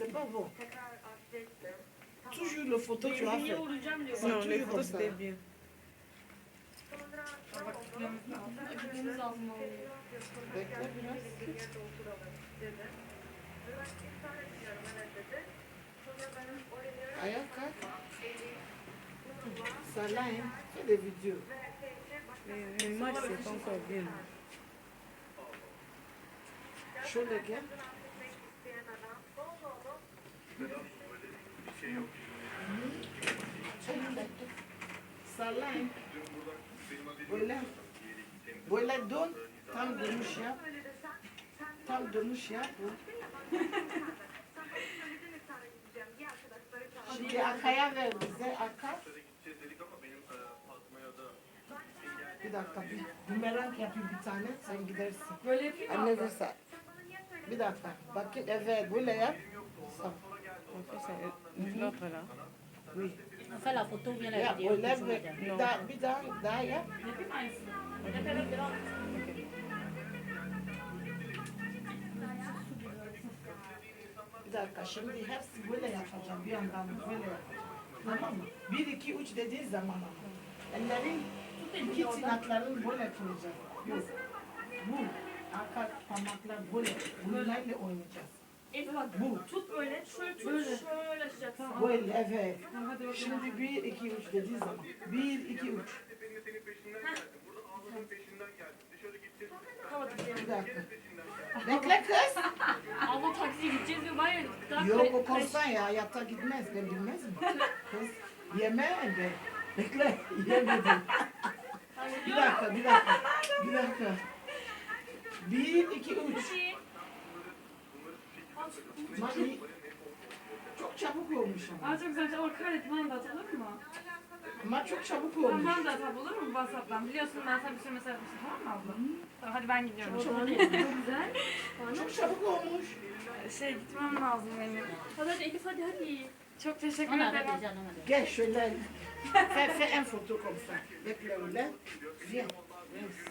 c'est pas bon. Toujours le photo, tu as fait. Non, les photos, c'était bien. Bekle biraz. Ayağa kalk. Sallayın. Fais des vidéos. Mais le match, c'est pas encore bien. Chaud, les gars. Hein. Böyle. Böyle dön. Tam dönüş yap. Tam dönüş yap. Şimdi arkaya ver bize. Arka. Bir dakika. Bir bumerang yapayım bir tane. Sen gidersin. Böyle yapayım mı Anne abla? de sen. Bir dakika. Bakayım. Evet. Böyle yap. Tamam. Fait la photo ou la vidéo bir. Şimdi hepsi böyle yapacağım. Bir yandan böyle yapacağım. Tamam mı? Bir, iki, üç dediğin zaman ama. Ellerin iki tırnakların böyle kılacak. Yok. Bu. Arka parmaklar böyle. Bunlarla oynayacağız. Elif bak Bu. tut böyle. Şöyle tut. Şöyle, şöyle açacaksın. Böyle evet. Tamam hadi bakalım. Şimdi bir, iki, üç dediği zaman. Bir, iki, üç. Tamam Bir dakika. Bekle kız. Abla taksiye gideceğiz diyor. Var ya. daha Yok kre- o korsan ya. Yata gitmez. Ben bilmez mi? Kız yeme de. Bekle. Yemedim. Hayır, Bir dakika, bir dakika. Bir dakika. Bir, iki, üç. Mami. Çok çabuk olmuş ama. Aa çok güzel. O kaydet bana da at olur mu? Ama çok çabuk olmuş. bana da at olur mu Whatsapp'tan? Biliyorsun ben sana bir sürü mesaj atmışım tamam mı abla? Tamam hadi ben gidiyorum. Çok güzel. Çok çabuk olmuş. Şey gitmem lazım benim. Hadi hadi Elif hadi hadi. Çok teşekkür ederim. Gel şöyle. Fais, fais un photo comme ça. Öyle. Viens. Viens.